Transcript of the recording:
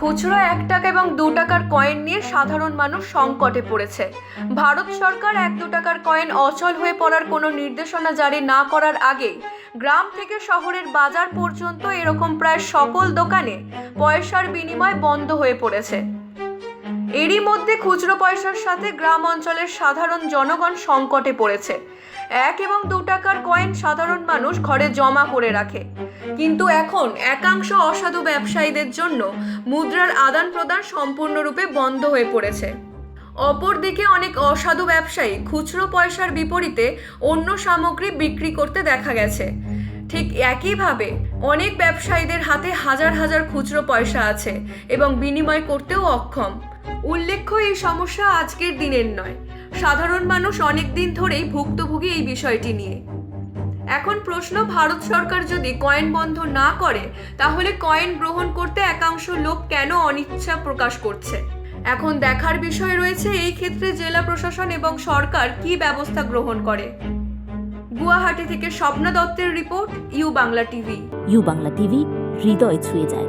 খুচরো এক টাকা এবং দু টাকার কয়েন নিয়ে সাধারণ মানুষ সংকটে পড়েছে। ভারত সরকার এক দু টাকার কয়েন অচল হয়ে পড়ার কোনো নির্দেশনা জারি না করার আগে গ্রাম থেকে শহরের বাজার পর্যন্ত এরকম প্রায় সকল দোকানে পয়সার বিনিময় বন্ধ হয়ে পড়েছে। এরই মধ্যে খুচরো পয়সার সাথে গ্রাম অঞ্চলের সাধারণ জনগণ সংকটে পড়েছে। এক এবং দু টাকার কয়েন সাধারণ মানুষ ঘরে জমা করে রাখে। কিন্তু এখন একাংশ অসাধু ব্যবসায়ীদের জন্য মুদ্রার আদান প্রদান সম্পূর্ণরূপে বন্ধ হয়ে পড়েছে। অপরদিকে অনেক অসাধু ব্যবসায়ী খুচরো পয়সার বিপরীতে অন্য সামগ্রী বিক্রি করতে দেখা গেছে। ঠিক একইভাবে অনেক ব্যবসায়ীদের হাতে হাজার হাজার খুচরো পয়সা আছে এবং বিনিময় করতেও অক্ষম। উল্লেখ্য এই সমস্যা আজকের দিনের নয়। সাধারণ মানুষ অনেক দিন ধরেই ভুক্তভোগী এই বিষয়টি নিয়ে। এখন প্রশ্ন, ভারত সরকার যদি কয়েন বন্ধ না করে, তাহলে কয়েন গ্রহণ করতে একাংশ লোক কেন অনিচ্ছা প্রকাশ করছে? এখন দেখার বিষয় রয়েছে, এই ক্ষেত্রে জেলা প্রশাসন এবং সরকার কি ব্যবস্থা গ্রহণ করে? গুয়াহাটি থেকে স্বপ্না দত্তের report, U Bangla TV. U Bangla TV, হৃদয় ছুঁয়ে যায়।